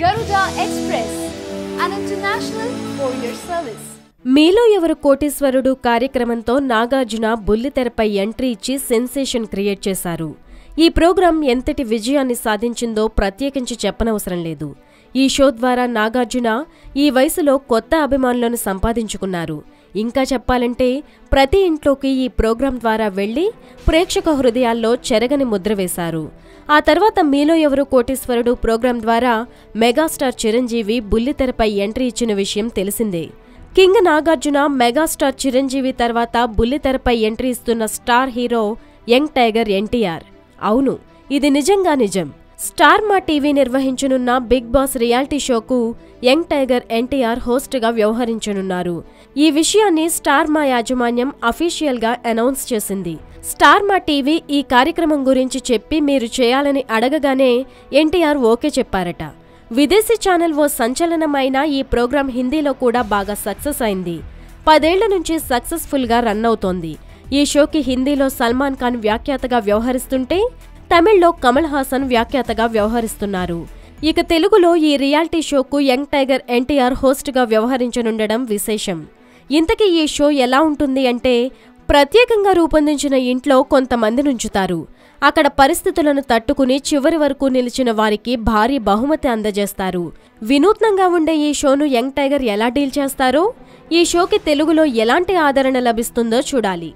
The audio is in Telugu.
Garuda express and international courier service మీలో ఎవరు కోటీశ్వరుడు కార్యక్రమంతో నాగార్జున బుల్లితెరపై ఎంట్రీ ఇచ్చి సెన్సేషన్ క్రియేట్ చేశారు? ఈ ప్రోగ్రాం ఎంతటి విజయాన్ని సాధించిందో ప్రత్యేకించి చెప్పనవసరం లేదు. ఈ షో ద్వారా నాగార్జున ఈ వయసులో కొత్త అభిమానులను సంపాదించుకున్నారు. ఇంకా చెప్పాలంటే ప్రతి ఇంట్లోకి ఈ ప్రోగ్రాం ద్వారా వెళ్ళి ప్రేక్షక హృదయాల్లో చెరగని ముద్ర వేశారు. ఆ తర్వాత మీలో ఎవరు కోటీశ్వరుడు ప్రోగ్రాం ద్వారా మెగాస్టార్ చిరంజీవి బుల్లితెరపై ఎంట్రీ ఇచ్చిన విషయం తెలిసిందే. కింగ్ నాగార్జున మెగాస్టార్ చిరంజీవి తర్వాత బుల్లితెరపై ఎంట్రీ ఇస్తున్న star hero young tiger NTR. అవును ఇది నిజంగా నిజం. స్టార్ మా టీవీ నిర్వహించనున్న బిగ్ బాస్ రియాలిటీ షోకు యంగ్ టైగర్ ఎన్టీఆర్ హోస్ట్గా వ్యవహరించనున్నారు. ఈ విషయాన్ని స్టార్ మా యాజమాన్యం అఫీషియల్గా అనౌన్స్ చేసింది. స్టార్ మా టీవీ ఈ కార్యక్రమం గురించి చెప్పి మీరు చేయాలని అడగగానే ఎన్టీఆర్ ఓకే చెప్పారట. విదేశీ ఛానల్ ఓ సంచలనమైన ఈ ప్రోగ్రాం హిందీలో కూడా బాగా సక్సెస్ అయింది. పదేళ్ళ నుంచి సక్సెస్ఫుల్గా రన్ అవుతోంది. ఈ షోకి హిందీలో సల్మాన్ ఖాన్ వ్యాఖ్యాతగా వ్యవహరిస్తుంటే తమిళ్ళో కమల్ హాసన్ వ్యాఖ్యాతగా వ్యవహరిస్తున్నారు. ఇక తెలుగులో ఈ రియాలిటీ షోకు యంగ్ టైగర్ ఎన్టీఆర్ హోస్ట్గా వ్యవహరించనుండడం విశేషం. ఇంతకీ ఈ షో ఎలా ఉంటుంది అంటే ప్రత్యేకంగా రూపొందించిన ఇంట్లో కొంతమంది నుంచుతారు. అక్కడ పరిస్థితులను తట్టుకుని చివరి వరకు నిలిచిన వారికి భారీ బహుమతి అందజేస్తారు. వినూత్నంగా ఉండే ఈ షోను యంగ్ టైగర్ ఎలా డీల్ చేస్తారో ఈ షోకి తెలుగులో ఎలాంటి ఆదరణ లభిస్తుందో చూడాలి.